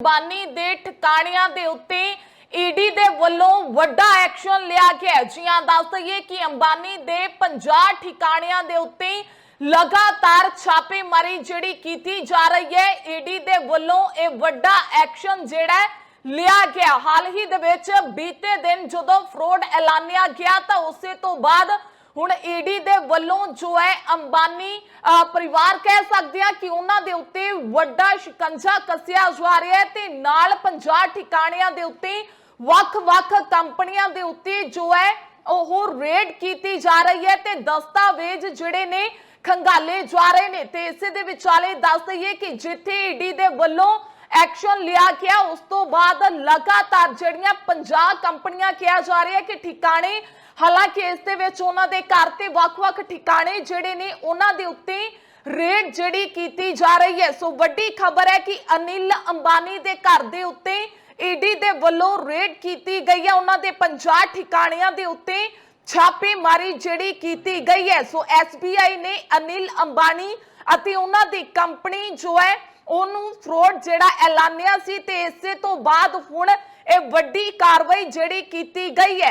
ਅੰਬਾਨੀ ਦੇ ਠਿਕਾਣਿਆਂ ਦੇ ਉੱਤੇ ਈਡੀ ਦੇ ਵੱਲੋਂ ਵੱਡਾ ਐਕਸ਼ਨ ਲਿਆ ਗਿਆ ਜੀ ਹਾਂ, ਦੱਸ ਦਈਏ ਕਿ ਅੰਬਾਨੀ ਦੇ 50 ਠਿਕਾਣਿਆਂ ਦੇ ਉੱਤੇ ਲਗਾਤਾਰ ਛਾਪੇਮਾਰੀ ਜਿਹੜੀ ਕੀਤੀ ਜਾ ਰਹੀ ਹੈ, ਈਡੀ ਦੇ ਵੱਲੋਂ ਇਹ ਵੱਡਾ ਐਕਸ਼ਨ ਜਿਹੜਾ ਲਿਆ ਗਿਆ। ਹਾਲ ਹੀ ਦੇ ਵਿੱਚ ਬੀਤੇ ਦਿਨ ਜਦੋਂ ਫਰੋਡ ਐਲਾਨਿਆ ਗਿਆ ਤਾਂ ਉਸੇ ਤੋਂ ਬਾਅਦ ਹੁਣ ਈਡੀ ਦੇ ਵੱਲੋਂ ਜੋ ਹੈ ਅੰਬਾਨੀ ਪਰਿਵਾਰ ਕਹਿ ਸਕਦੇ ਆ ਕਿ ਉਹਨਾਂ ਦੇ ਉੱਤੇ ਵੱਡਾ ਸ਼ਿਕੰਜਾ ਕੱਸਿਆ ਜਾ ਰਿਹਾ ਹੈ ਤੇ ਨਾਲ 50 ਠਿਕਾਣਿਆਂ ਦੇ ਉੱਤੇ ਵੱਖ-ਵੱਖ ਕੰਪਨੀਆਂ ਦੇ ਉੱਤੇ ਜੋ ਹੈ ਉਹ ਰੇਡ ਕੀਤੀ ਜਾ ਰਹੀ ਹੈ ਤੇ ਦਸਤਾਵੇਜ਼ ਜਿਹੜੇ ਨੇ ਖੰਗਾਲੇ ਜਾ ਰਹੇ ਨੇ। ਤੇ ਇਸੇ ਦੇ ਵਿਚਾਲੇ ਦੱਸ ਦਈਏ ਕਿ ਜਿੱਥੇ ਈਡੀ ਦੇ ਵੱਲੋਂ ਐਕਸ਼ਨ ਲਿਆ ਗਿਆ, ਉਸ ਤੋਂ ਬਾਅਦ ਲਗਾਤਾਰ ਜਿਹੜੀਆਂ 50 ਕੰਪਨੀਆਂ ਕਿਹਾ ਜਾ ਰਿਹਾ ਕਿ ਠਿਕਾਣੇ ਹਾਲਾਂਕਿ ਇਸ ਦੇ ਵਿੱਚ ਉਹਨਾਂ ਦੇ ਘਰ ਤੇ ਵੱਖ-ਵੱਖ ਠਿਕਾਣੇ ਜਿਹੜੇ ਨੇ, ਉਹਨਾਂ ਦੇ ਉੱਤੇ ਰੇਡ ਜਿਹੜੀ ਕੀਤੀ ਜਾ ਰਹੀ ਹੈ। ਸੋ ਵੱਡੀ ਖਬਰ ਹੈ ਕਿ ਅਨਿਲ ਅੰਬਾਨੀ ਦੇ ਘਰ ਦੇ ਉੱਤੇ ਈਡੀ ਦੇ ਵੱਲੋਂ ਰੇਡ ਕੀਤੀ ਗਈ ਹੈ। ਉਹਨਾਂ ਦੇ 50 ਠਿਕਾਣਿਆਂ ਦੇ ਉੱਤੇ ਛਾਪੇਮਾਰੀ ਜਿਹੜੀ ਕੀਤੀ ਗਈ ਹੈ। ਸੋ ਐਸਬੀਆਈ ਨੇ ਅਨਿਲ ਅੰਬਾਨੀ ਅਤੇ ਉਹਨਾਂ ਦੀ ਕੰਪਨੀ ਜੋ ਹੈ, ਉਹਨੂੰ ਫਰੋਡ ਜਿਹੜਾ ਐਲਾਨਿਆ ਸੀ ਤੇ ਇਸੇ ਤੋਂ ਬਾਅਦ ਹੁਣ ਇਹ ਵੱਡੀ ਕਾਰਵਾਈ ਜਿਹੜੀ ਕੀਤੀ ਗਈ ਹੈ।